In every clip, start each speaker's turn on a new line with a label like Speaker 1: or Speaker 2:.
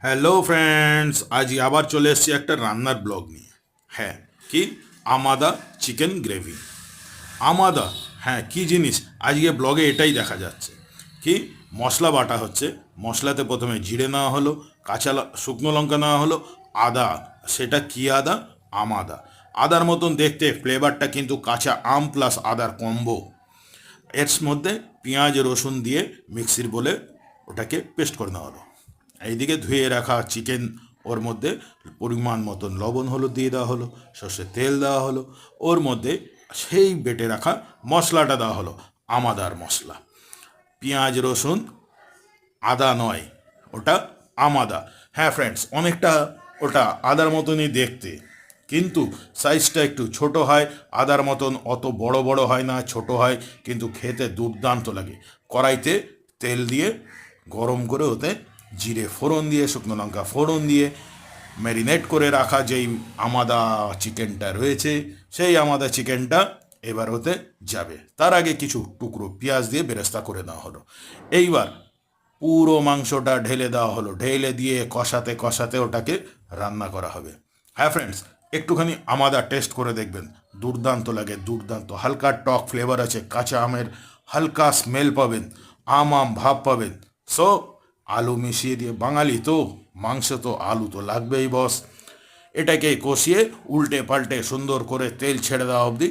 Speaker 1: Hello friends আজ আবার চলে এসেছি একটা রান্নার ব্লগ নিয়ে। হ্যাঁ কি? আমাদা চিকেন গ্রেভি। আমাদা হ্যাঁ কি জিনিস? আজকে ব্লগে এটাই দেখা যাচ্ছে। কি? মশলা বাটা হচ্ছে। মশলাতে প্রথমে জিরে নেওয়া হলো, কাঁচা শুকনো লঙ্কা নেওয়া হলো, আদা। সেটা কি আদা? আমাদা। আদার মতন দেখতে, ফ্লেভারটা কিন্তু কাঁচা আম প্লাস আদার কম্বো এর মধ্যে পেঁয়াজ, রসুন দিয়ে মিক্সির বলে ওটাকে পেস্ট করে নেওয়া হলো। এইদিকে ধুয়ে রাখা চিকেন ওর মধ্যে পরিমাণ মতন লবণ হলুদ দিয়ে দেওয়া হলো, সর্ষের তেল দেওয়া হলো, ওর মধ্যে সেই বেটে রাখা মশলাটা দেওয়া হলো, আমাদার মশলা। পেঁয়াজ, রসুন, আদা নয়, ওটা আমাদা। হ্যাঁ ফ্রেন্ডস অনেকটা ওটা আদার মতনই দেখতে, কিন্তু সাইজটা একটু ছোট হয়, আদার মতন অত বড় বড় হয় না, ছোট হয়, কিন্তু খেতে দুর্দান্ত লাগে। কড়াইতে তেল দিয়ে গরম করে ওতে জিরে ফোড়ন দিয়ে, শুকনো লঙ্কা ফোড়ন দিয়ে ম্যারিনেট করে রাখা যেই আমাদা চিকেনটা রয়েছে, সেই আমাদা চিকেনটা এবার হতে যাবে। তার আগে কিছু টুকরো পেঁয়াজ দিয়ে বেরেস্তা করে দেওয়া হলো। এইবার পুরো মাংসটা ঢেলে দেওয়া হলো। ঢেলে দিয়ে কষাতে কষাতে ওটাকে রান্না করা হবে। হ্যাঁ ফ্রেন্ডস একটুখানি আমাদা টেস্ট করে দেখবেন। দুর্দান্ত লাগে, দুর্দান্ত। হালকা টক ফ্লেভার আছে, কাঁচা আমের হালকা স্মেল পাবেন, আম আম ভাব পাবেন। সো আলু মিশিয়ে দিয়ে, বাঙালি তো, মাংস তো, আলু তো লাগবেই, বস। এটাকে কষিয়ে উল্টে পাল্টে সুন্দর করে তেল ছেড়ে দেওয়া অবধি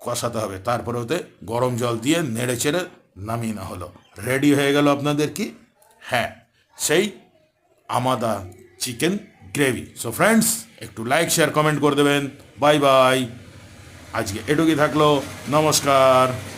Speaker 1: কষাতে হবে। তারপরে ওতে গরম জল দিয়ে নেড়ে চেড়ে নামিয়ে না হলো। রেডি হয়ে গেল আপনাদের কি? হ্যাঁ সেই আমাদা চিকেন গ্রেভি। সো ফ্রেন্ডস একটু লাইক শেয়ার কমেন্ট করে দেবেন। বাই বাই আজকে এটুকুই থাকল। নমস্কার।